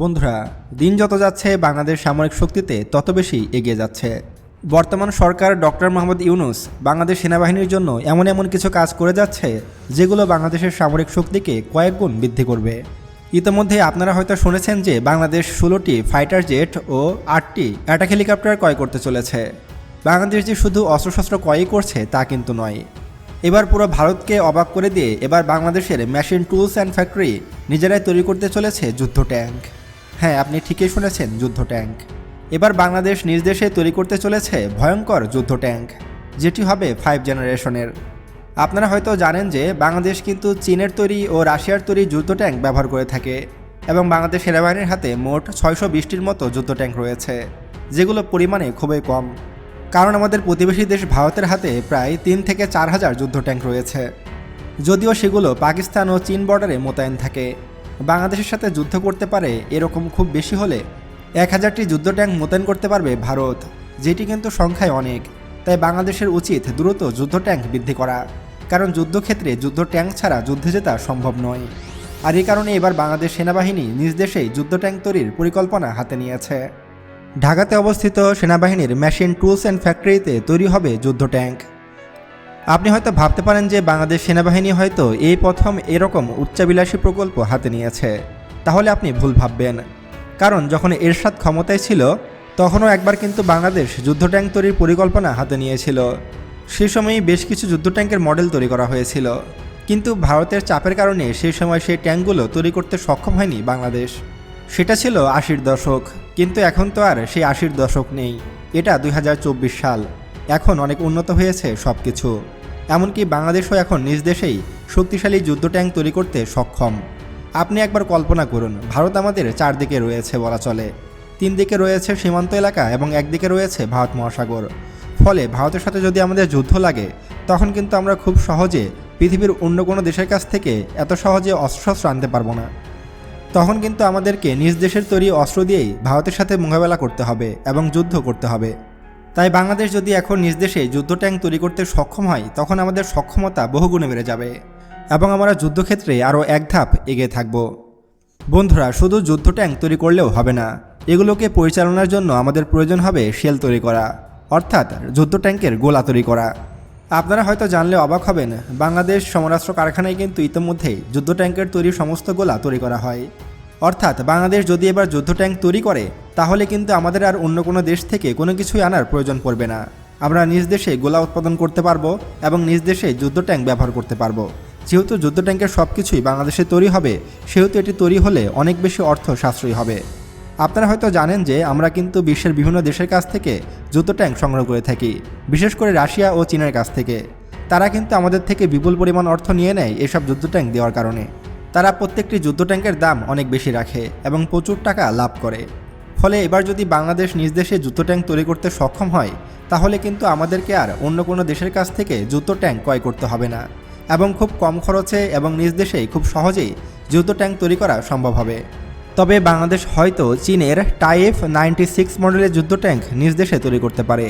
বন্ধুরা, দিন যত যাচ্ছে, বাংলাদেশ সামরিক শক্তিতে তত বেশি এগিয়ে যাচ্ছে। বর্তমান সরকার ডক্টর মোহাম্মদ ইউনুস বাংলাদেশ সেনাবাহিনীর জন্য এমন এমন কিছু কাজ করে যাচ্ছে, যেগুলো বাংলাদেশের সামরিক শক্তিকে কয়েক গুণ বৃদ্ধি করবে। ইতিমধ্যে আপনারা হয়তো শুনেছেন যে বাংলাদেশ ষোলোটি ফাইটার জেট ও আটটি অ্যাটাক হেলিকপ্টার ক্রয় করতে চলেছে। বাংলাদেশ যে শুধু অস্ত্রশস্ত্র ক্রয়ই করছে, তা কিন্তু নয়। এবার পুরো ভারতকে অবাক করে দিয়ে এবার বাংলাদেশের মেশিন, টুলস অ্যান্ড ফ্যাক্টরি নিজেরাই তৈরি করতে চলেছে যুদ্ধ ট্যাঙ্ক। হ্যাঁ আপনি ঠিকই শুনেছেন, যুদ্ধ ট্যাঙ্ক। এবার বাংলাদেশ নিজ দেশে তৈরি করতে চলেছে ভয়ঙ্কর যুদ্ধ ট্যাঙ্ক, যেটি হবে ফাইভ জেনারেশনের আপনারা হয়তো জানেন যে বাংলাদেশ কিন্তু চীনের তৈরি ও রাশিয়ার তৈরি যুদ্ধ ট্যাঙ্ক ব্যবহার করে থাকে এবং বাংলাদেশ সেনাবাহিনীর হাতে মোট ছয়শো বিশটির মতো যুদ্ধ ট্যাঙ্ক রয়েছে, যেগুলো পরিমাণে খুবই কম। কারণ আমাদের প্রতিবেশী দেশ ভারতের হাতে প্রায় তিন থেকে চার হাজার যুদ্ধ ট্যাঙ্ক রয়েছে, যদিও সেগুলো পাকিস্তান ও চীন বর্ডারে মোতায়েন থাকে। বাংলাদেশের সাথে যুদ্ধ করতে পারে এরকম খুব বেশি হলে এক হাজারটি যুদ্ধ ট্যাঙ্ক মোতায়েন করতে পারবে ভারত, যেটি কিন্তু সংখ্যায় অনেক। তাই বাংলাদেশের উচিত দ্রুত যুদ্ধ ট্যাঙ্ক বৃদ্ধি করা। কারণ যুদ্ধক্ষেত্রে যুদ্ধ ট্যাঙ্ক ছাড়া যুদ্ধে জেতা সম্ভব নয়। আর এই কারণে এবার বাংলাদেশ সেনাবাহিনী নিজ দেশেই যুদ্ধ ট্যাঙ্ক তৈরির পরিকল্পনা হাতে নিয়েছে। ঢাকাতে অবস্থিত সেনাবাহিনীর মেশিন, টুলস অ্যান্ড ফ্যাক্টরিতে তৈরি হবে যুদ্ধ ট্যাঙ্ক। আপনি হয়তো ভাবতে পারেন যে বাংলাদেশ সেনাবাহিনী হয়তো এই প্রথম এরকম উচ্চাবিলাসী প্রকল্প হাতে নিয়েছে। তাহলে আপনি ভুল ভাববেন। কারণ যখন এরশাদ ক্ষমতায় ছিল, তখনও একবার কিন্তু বাংলাদেশ যুদ্ধ ট্যাঙ্ক তৈরির পরিকল্পনা হাতে নিয়েছিল। সেই সময়ই বেশ কিছু যুদ্ধ ট্যাঙ্কের মডেল তৈরি করা হয়েছিল। কিন্তু ভারতের চাপের কারণে সেই সময় সেই ট্যাঙ্কগুলো তৈরি করতে সক্ষম হয়নি বাংলাদেশ। সেটা ছিল আশির দশক, কিন্তু এখন তো আর সেই আশির দশক নেই। এটা দু হাজার চব্বিশ সাল। এখন অনেক উন্নত হয়েছে সব কিছু এমনকি বাংলাদেশও এখন নিজ দেশেই শক্তিশালী যুদ্ধ ট্যাঙ্ক তৈরি করতে সক্ষম। আপনি একবার কল্পনা করুন, ভারত আমাদের চারদিকে রয়েছে বলা চলে। তিন দিকে রয়েছে সীমান্ত এলাকা এবং একদিকে রয়েছে ভারত মহাসাগর। ফলে ভারতের সাথে যদি আমাদের যুদ্ধ লাগে, তখন কিন্তু আমরা খুব সহজে পৃথিবীর অন্য কোনো দেশের কাছ থেকে এত সহজে অস্ত্রশস্ত্র আনতে পারব না। তখন কিন্তু আমাদেরকে নিজ দেশের তৈরি অস্ত্র দিয়েই ভারতের সাথে মোকাবেলা করতে হবে এবং যুদ্ধ করতে হবে। তাই বাংলাদেশ যদি এখন নিজ দেশে যুদ্ধ ট্যাঙ্ক তৈরি করতে সক্ষম হয়, তখন আমাদের সক্ষমতা বহুগুণে বেড়ে যাবে এবং আমরা যুদ্ধক্ষেত্রে আরও এক ধাপ এগিয়ে থাকব। বন্ধুরা, শুধু যুদ্ধ ট্যাঙ্ক তৈরি করলেও হবে না, এগুলোকে পরিচালনার জন্য আমাদের প্রয়োজন হবে শেল তৈরি করা, অর্থাৎ যুদ্ধ ট্যাঙ্কের গোলা তৈরি করা। আপনারা হয়তো জানলে অবাক হবেন, বাংলাদেশ সমরাস্ত্র কারখানায় কিন্তু ইতিমধ্যেই যুদ্ধ ট্যাঙ্কের তৈরি সমস্ত গোলা তৈরি করা হয়। অর্থাৎ বাংলাদেশ যদি এবার যুদ্ধ ট্যাঙ্ক তৈরি করে, তাহলে কিন্তু আমাদের আর অন্য কোনো দেশ থেকে কোনো কিছুই আনার প্রয়োজন পড়বে না। আমরা নিজ দেশে গোলা উৎপাদন করতে পারব এবং নিজ দেশে যুদ্ধ ট্যাঙ্ক ব্যবহার করতে পারব। যেহেতু যুদ্ধ ট্যাঙ্কের সব কিছুই বাংলাদেশে তৈরি হবে, সেহেতু এটি তৈরি হলে অনেক বেশি অর্থ সাশ্রয়ী হবে। আপনারা হয়তো জানেন যে আমরা কিন্তু বিশ্বের বিভিন্ন দেশের কাছ থেকে যুদ্ধ ট্যাঙ্ক সংগ্রহ করে থাকি, বিশেষ করে রাশিয়া ও চীনের কাছ থেকে। তারা কিন্তু আমাদের থেকে বিপুল পরিমাণ অর্থ নিয়ে নেয় এসব যুদ্ধ ট্যাঙ্ক দেওয়ার কারণে। তারা প্রত্যেকটি যুদ্ধ ট্যাঙ্কের দাম অনেক বেশি রাখে এবং প্রচুর টাকা লাভ করে। ফলে এবার যদি বাংলাদেশ নিজ দেশে যুদ্ধ ট্যাঙ্ক তৈরি করতে সক্ষম হয়, তাহলে কিন্তু আমাদেরকে আর অন্য কোনো দেশের কাছ থেকে যুদ্ধ ট্যাঙ্ক ক্রয় করতে হবে না এবং খুব কম খরচে এবং নিজ দেশেই খুব সহজেই যুদ্ধ ট্যাঙ্ক তৈরি করা সম্ভব হবে। তবে বাংলাদেশ হয়তো চীনের টাইফ নাইনটি সিক্স মডেলের যুদ্ধ ট্যাঙ্ক নিজ দেশে তৈরি করতে পারে।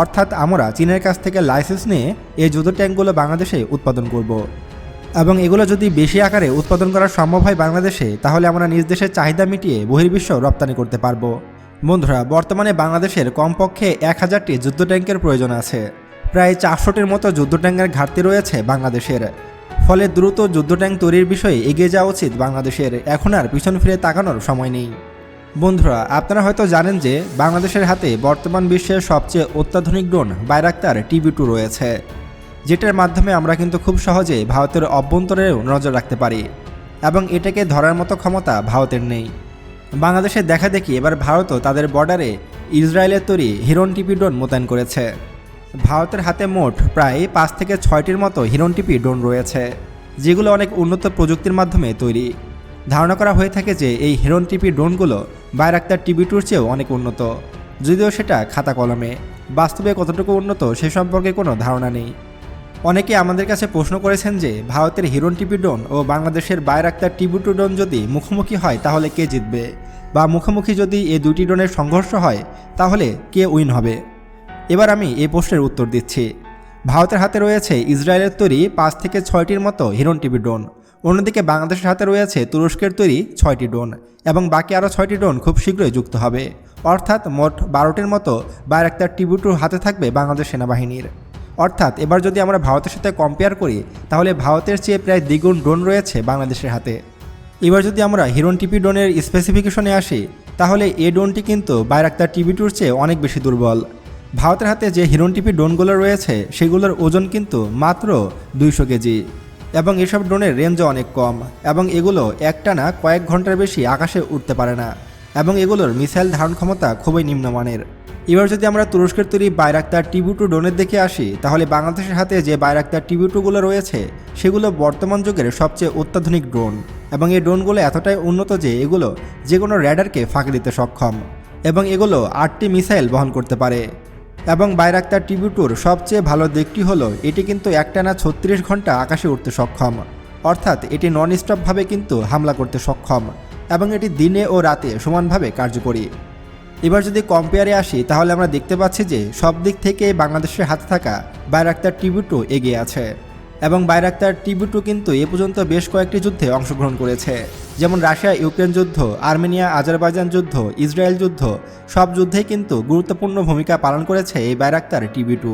অর্থাৎ আমরা চীনের কাছ থেকে লাইসেন্স নিয়ে এই যুদ্ধ ট্যাঙ্কগুলো বাংলাদেশে উৎপাদন করব। এবং এগুলো যদি বেশি আকারে উৎপাদন করা সম্ভব হয় বাংলাদেশে, তাহলে আমরা নিজ দেশের চাহিদা মিটিয়ে বহির্বিশ্ব রপ্তানি করতে পারব। বন্ধুরা, বর্তমানে বাংলাদেশের কমপক্ষে এক হাজারটি যুদ্ধ ট্যাঙ্কের প্রয়োজন আছে। প্রায় চারশোটির মতো যুদ্ধ ট্যাঙ্কের ঘাটতি রয়েছে বাংলাদেশের। ফলে দ্রুত যুদ্ধ ট্যাঙ্ক তৈরির বিষয়ে এগিয়ে যাওয়া উচিত বাংলাদেশের। এখন আর পিছন ফিরে তাকানোর সময় নেই। বন্ধুরা, আপনারা হয়তো জানেন যে বাংলাদেশের হাতে বর্তমান বিশ্বের সবচেয়ে অত্যাধুনিক ড্রোন বাইরাক্তার টিভি টু রয়েছে। যেটার মাধ্যমে আমরা কিন্তু খুব সহজে ভারতের অভ্যন্তরেও নজর রাখতে পারি এবং এটাকে ধরার মতো ক্ষমতা ভারতের নেই। বাংলাদেশের দেখা দেখি এবার ভারতও তাদের বর্ডারে ইসরায়েলের তৈরি হিরন টিপি ড্রোন মোতায়েন করেছে। ভারতের হাতে মোট প্রায় পাঁচ থেকে ছয়টির মতো হিরন টিপি ড্রোন রয়েছে, যেগুলো অনেক উন্নত প্রযুক্তির মাধ্যমে তৈরি। ধারণা করা হয়ে থাকে যে এই হিরন টিপি ড্রোনগুলো বাইরাক্তার টিভি টুর চেয়েও অনেক উন্নত, যদিও সেটা খাতা কলমে। বাস্তবে কতটুকু উন্নত সে সম্পর্কে কোনো ধারণা নেই। অনেকে আমাদের কাছে প্রশ্ন করেছেন যে, ভারতের হিরন টিপি ড্রোন ও বাংলাদেশের টু ড্রোন যদি মুখোমুখি হয়, তাহলে কে জিতবে? বা মুখোমুখি যদি এই দুটি ড্রোনের সংঘর্ষ হয়, তাহলে কে উইন হবে? এবার আমি এই প্রশ্নের উত্তর দিচ্ছি। ভারতের হাতে রয়েছে ইসরায়েলের তৈরি পাঁচ থেকে ছয়টির মতো হিরন টিভি ড্রোন অন্যদিকে বাংলাদেশের হাতে রয়েছে তুরস্কের তৈরি ছয়টি ড্রোন এবং বাকি আরও ছয়টি ড্রোন খুব শীঘ্রই যুক্ত হবে। অর্থাৎ মোট বারোটির মতো বাইরাক্তার টিবুটুর হাতে থাকবে বাংলাদেশ সেনাবাহিনীর। অর্থাৎ এবার যদি আমরা ভারতের সাথে কম্পেয়ার করি, তাহলে ভারতের চেয়ে প্রায় দ্বিগুণ ড্রোন রয়েছে বাংলাদেশের হাতে। এবার যদি আমরা হিরন টিপি ড্রোনের স্পেসিফিকেশনে আসি, তাহলে এই ড্রোনটি কিন্তু বাইরাক্তার টিভি টুর চেয়ে অনেক বেশি দুর্বল। ভারতের হাতে যে হিরন টিপি ড্রোনগুলো রয়েছে, সেগুলোর ওজন কিন্তু মাত্র দুইশো কেজি। এবং এসব ড্রোনের রেঞ্জও অনেক কম, এবং এগুলো একটানা কয়েক ঘণ্টার বেশি আকাশে উঠতে পারে না। এবং এগুলোর মিসাইল ধারণ ক্ষমতা খুবই নিম্নমানের। এবার যদি আমরা তুরস্কের তৈরি বাইরাক্তার টিভি টু ড্রোনের দিকে আসি, তাহলে বাংলাদেশের হাতে যে বাইরাক্তার টিভি টুগুলো রয়েছে, সেগুলো বর্তমান যুগের সবচেয়ে অত্যাধুনিক ড্রোন। এবং এই ড্রোনগুলো এতটাই উন্নত যে এগুলো যে কোনো র্যাডারকে ফাঁকি দিতে সক্ষম। এবং এগুলো আটটি মিসাইল বহন করতে পারে। এবং বাইরাক্তার টিভি টুর সবচেয়ে ভালো দিকটি হলো, এটি কিন্তু একটানা ছত্রিশ ঘণ্টা আকাশে উঠতে সক্ষম। অর্থাৎ এটি নন স্টপভাবে কিন্তু হামলা করতে সক্ষম। এবং এটি দিনে ও রাতে সমানভাবে কার্যকরী। এবার যদি কম্পেয়ারে আসি, তাহলে আমরা দেখতে পাচ্ছি যে সব দিক থেকে বাংলাদেশের হাতে থাকা বাইরাক্তার টিভি টু এগিয়ে আছে। এবং বাইরাক্তার টিভি টু কিন্তু এ পর্যন্ত বেশ কয়েকটি যুদ্ধে অংশগ্রহণ করেছে। যেমন রাশিয়া ইউক্রেন যুদ্ধ, আর্মেনিয়া আজারবাইজান যুদ্ধ, ইসরায়েল যুদ্ধ, সব যুদ্ধেই কিন্তু গুরুত্বপূর্ণ ভূমিকা পালন করেছে এই বাইরাক্তার টিভি টু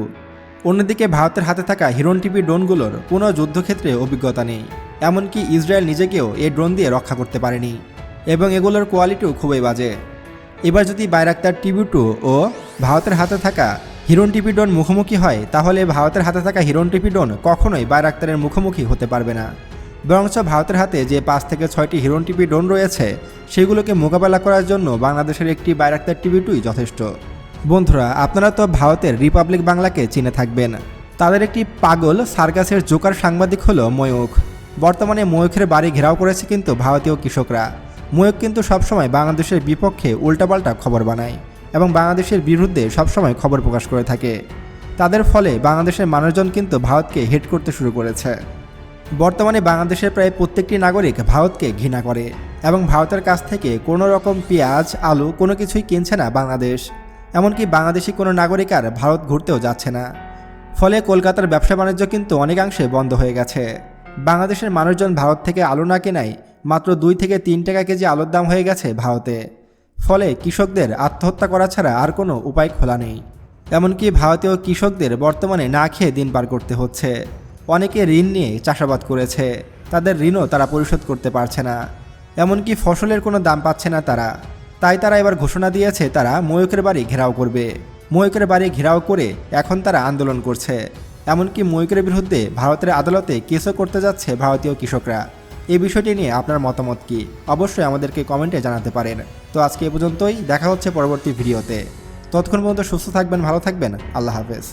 অন্যদিকে ভারতের হাতে থাকা হিরন টিভি ড্রোনগুলোর কোনো যুদ্ধক্ষেত্রে অভিজ্ঞতা নেই। এমনকি ইসরায়েল নিজেকেও এই ড্রোন দিয়ে রক্ষা করতে পারেনি। এবং এগুলোর কোয়ালিটিও খুবই বাজে। এবার যদি বাইরাক্তার টিভি টু ও ভারতের হাতে থাকা হিরন টিপি ড্রোন মুখোমুখি হয়, তাহলে ভারতের হাতে থাকা হিরন টিপি ড্রোন কখনোই বাইরাক্তারের মুখোমুখি হতে পারবে না। বরঞ্চ ভারতের হাতে যে পাঁচ থেকে ছয়টি হিরন টিপি ড্রোন রয়েছে, সেগুলোকে মোকাবেলা করার জন্য বাংলাদেশের একটি বাইরাক্তার টিভি টুই যথেষ্ট। বন্ধুরা, আপনারা তো ভারতের রিপাবলিক বাংলাকে চিনে থাকবেন। তাদের একটি পাগল সার্কাসের জোকার সাংবাদিক হলো ময়ূখ। বর্তমানে ময়ূখের বাড়ি ঘেরাও করেছে কিন্তু ভারতীয় কৃষকরা। ময়ূখ কিন্তু সবসময় বাংলাদেশের বিপক্ষে উল্টাপাল্টা খবর বানায় এবং বাংলাদেশের বিরুদ্ধে সবসময় খবর প্রকাশ করে থাকে। তাদের ফলে বাংলাদেশের মানুষজন কিন্তু ভারতকে হেট করতে শুরু করেছে। বর্তমানে বাংলাদেশের প্রায় প্রত্যেকটি নাগরিক ভারতকে ঘৃণা করে এবং ভারতের কাছ থেকে কোনো রকম পেঁয়াজ, আলু, কোনো কিছুই কিনছে না বাংলাদেশ। এমনকি বাংলাদেশি কোনো নাগরিক আর ভারত ঘুরতেও যাচ্ছে না। ফলে কলকাতার ব্যবসা বাণিজ্য কিন্তু অনেকাংশে বন্ধ হয়ে গেছে। বাংলাদেশের মানুষজন ভারত থেকে আলু না কেনায় মাত্র দুই থেকে তিন টাকা কেজি আলুর দাম হয়ে গেছে ভারতে। ফলে কৃষকদের আত্মহত্যা করা ছাড়া আর কোনো উপায় খোলা নেই। এমনকি ভারতীয় কৃষকদের বর্তমানে না খেয়ে দিন পার করতে হচ্ছে। অনেকে ঋণ নিয়ে চাষাবাদ করেছে। তাদের ঋণও তারা পরিশোধ করতে পারছে না। এমনকি ফসলের কোনো দাম পাচ্ছে না তারা। তাই তারা এবার ঘোষণা দিয়েছে তারা ময়ূকের বাড়ি ঘেরাও করবে। ময়ূকের বাড়ি ঘেরাও করে এখন তারা আন্দোলন করছে। এমনকি ময়ূকের বিরুদ্ধে ভারতের আদালতে কেসও করতে যাচ্ছে ভারতীয় কৃষকরা। এই বিষয়টি নিয়ে আপনার মতামত কি? অবশ্যই আমাদেরকে কমেন্টে জানাতে পারেন। তো আজকে এ পর্যন্তই, দেখা হচ্ছে পরবর্তী ভিডিওতে। ততক্ষণ পর্যন্ত সুস্থ থাকবেন, ভালো থাকবেন। আল্লাহ হাফেজ।